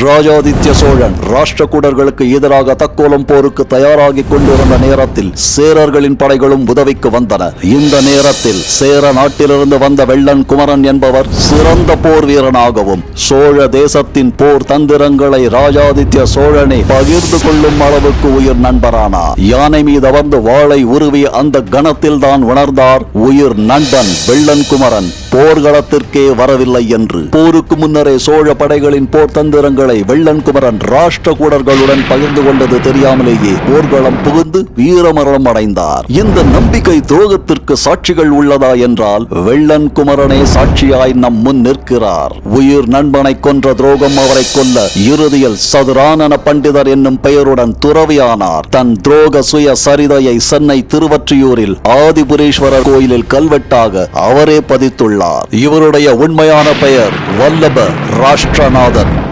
ராஜாதித்ய சோழன் ராஷ்டிரகூடர்களுக்கு எதிராக தக்கோலம் போருக்கு தயாராகி கொண்டிருந்த நேரத்தில் சேரர்களின் படைகளும் உதவிக்கு வந்தன. இந்த நேரத்தில் சேர நாட்டிலிருந்து வந்த வெள்ளன் குமரன் என்பவர் சிறந்த போர் வீரனாகவும் சோழ தேசத்தின் போர் தந்திரங்களை ராஜாதித்ய சோழனை பகிர்ந்து கொள்ளும் அளவுக்கு உயிர் நண்பரானார் யானை மீது அமர்ந்து வாளை உருவிய அந்த கணத்தில் தான் உணர்ந்தார் உயிர் நண்பன் வெள்ளன் குமரன் போர்க்களத்திற்கே வரவில்லை என்று. போருக்கு முன்னரே சோழ படைகளின் போர் தந்திரங்கள் வெள்ளன் குமரன் ராஷ்டிரகூடர்களுடன் பகிர்ந்து கொண்டது தெரியாமலேயே போர்க்களம் புகுந்து வீரமரணம் அடைந்தார். இந்த நம்பிக்கை துரோகத்திற்கு சாட்சிகள் உள்ளதா என்றால் வெள்ளன் குமரனே சாட்சியாய் நம் முன் நிற்கிறார். உயிர் நண்பனை கொன்ற துரோகம் அவரை கொல்ல இறுதியில் சதுரானன பண்டிதர் என்னும் பெயருடன் துறவியானார். தன் துரோக சுய சரிதையை சென்னை திருவற்றியூரில் ஆதிபுரீஸ்வரர் கோயிலில் கல்வெட்டாக அவரே பதித்துள்ளார். இவருடைய உண்மையான பெயர் வல்லப ராஷ்டிரநாதன்.